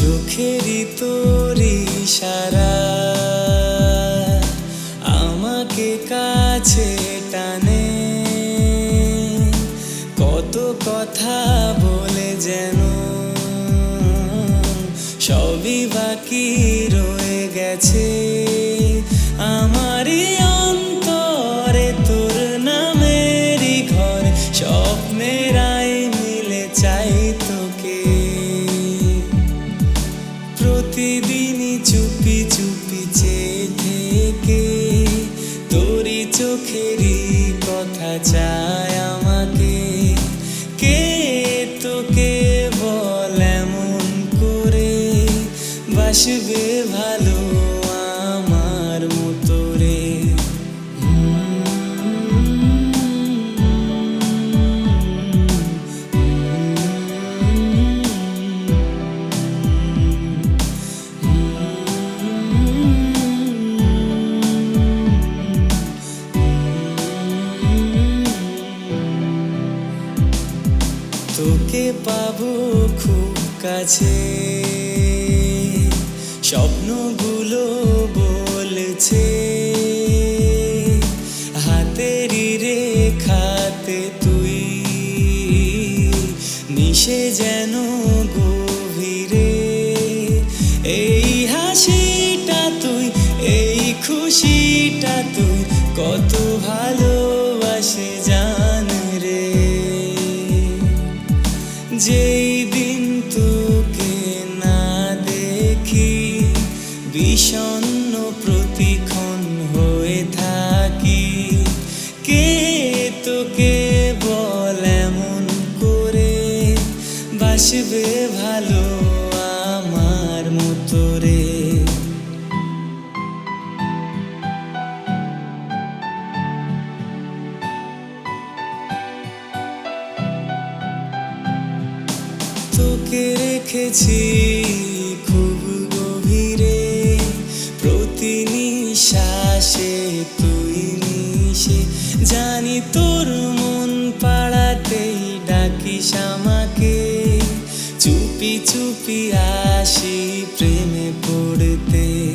চোখেরই তোরি সারা আমাকে কাছে টানে। কত কথা বলে যেন সবই বাকি রয়ে গেছে। চুপি চেয়ে থেকে তোরি চোখেরই কথা চায় আমাকে। কে তোকে বল এমন করে? বাসবে ভালো তোকে পাবো খুব কাছে। স্বপ্নগুলো বলছে হাতের রেখাতে তুই মিশে যেন কে তোকে বল এমন করে? বাসবে ভালো আমার মতো রে। তোকে রেখেছি খুব গভীরে প্রতি নিঃশ্বাসে জানি তোর মন পাড়াতেই ডাকিস আমাকে। চুপি চুপি আসি প্রেমে পড়তে।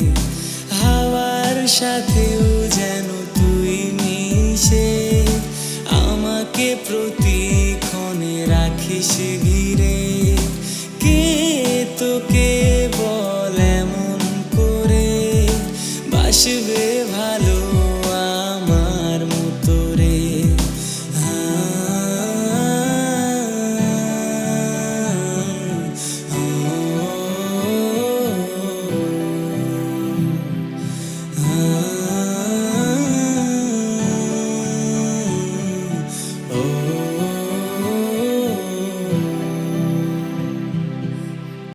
হাওয়ার সাথেও যেন তুই মিশে। আমাকে প্রতিক্ষণে রাখিস ঘিরে।